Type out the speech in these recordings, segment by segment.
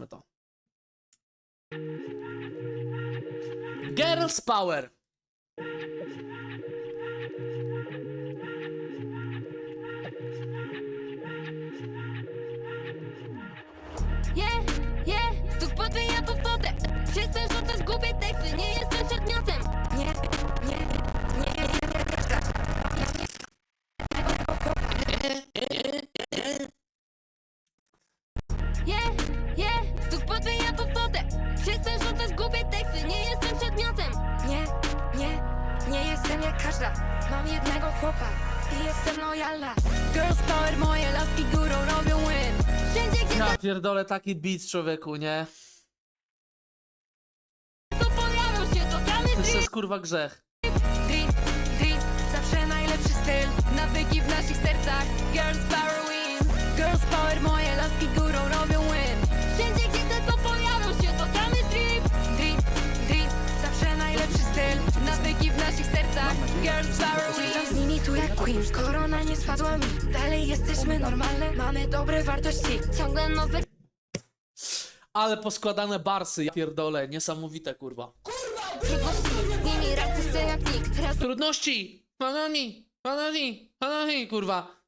Zobaczmy to. Girls Power. Yeah, yeah, znów podbija po wodę Wszyscy rzucasz głupie teksty, nie jestem przedmiotem Nie, nie, nie, nie, Yeah, nie jestem jak każda Mam jednego chłopa i jestem lojalna. Girls power, moje laski górą robią win. Wszędzie gdzie Ja pierdolę taki beat człowieku, nie? to pojawią się, to tam jest To jest kurwa grzech. Drip, drip, zawsze najlepszy styl. Nawyki w naszych sercach. Girls power win. Girls power, moje laski górą z nimi tu jak queen Korona nie spadła mi Dalej jesteśmy normalne Mamy dobre wartości Ciągle nowe Ale poskładane barsy, ja pierdolę, niesamowite kurwa. trudności Z nimi radzę sobie jak nikt Razem Trudności! Panoni! Panoni! Panoni, kurwa!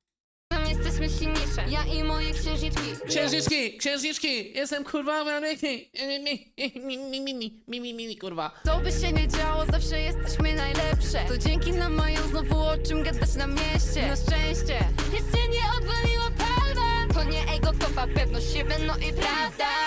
jesteśmy silniejsze Ja i moje księżniczki Księżniczki, księżniczki, jestem kurwa Ameryki. Mi, mi, mi, mi, mi, mi, mi, mi, kurwa. Co by się nie działo, zawsze jesteśmy najlepsze To dzięki nam mają znowu o czym gadać na mieście Na szczęście Jeszcze nie odwaliło palma To nie ego, to pewność siebie, no i prawda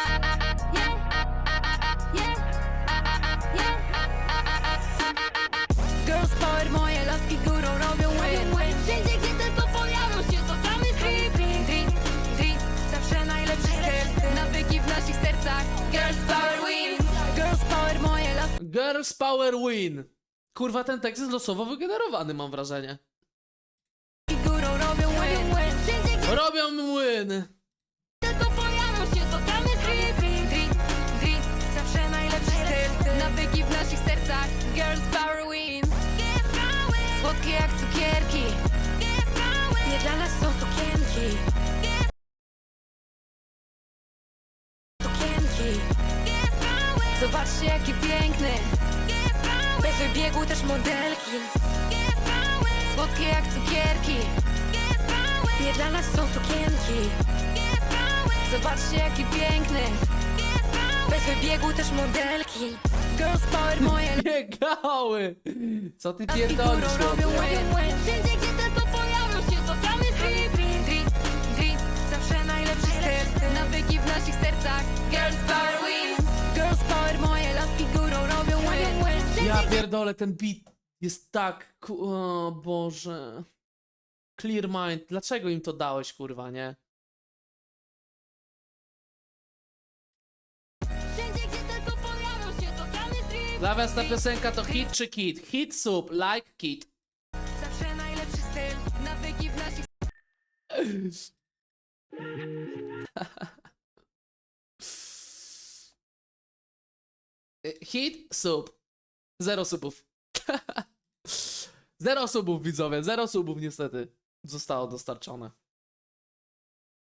Girls power win Girls power, moje Girls Power Win! Kurwa, ten tekst jest losowo wygenerowany, mam wrażenie. robią win Robią win! Zobaczcie jaki piękny. Bez wybiegu też modelki. Słodkie jak cukierki. Nie dla nas są sukienki. Zobaczcie jaki piękny. Bez wybiegu też modelki. Girls power moje Biegały! Co ty pierdolisz, robią Wszędzie gdzie pierdolę, ten beat jest tak... ku- O Boże... Clear Mind, dlaczego im to dałeś, kurwa, nie? Wszędzie gdzie tylko pojawią się to tam jest drip Dla was ta piosenka to hit czy kit? Hit sub, like kit. Zawsze najlepszy styl Nawyki w naszych Hit, sub. Zero subów. Zero subów, widzowie, zero subów niestety zostało dostarczone.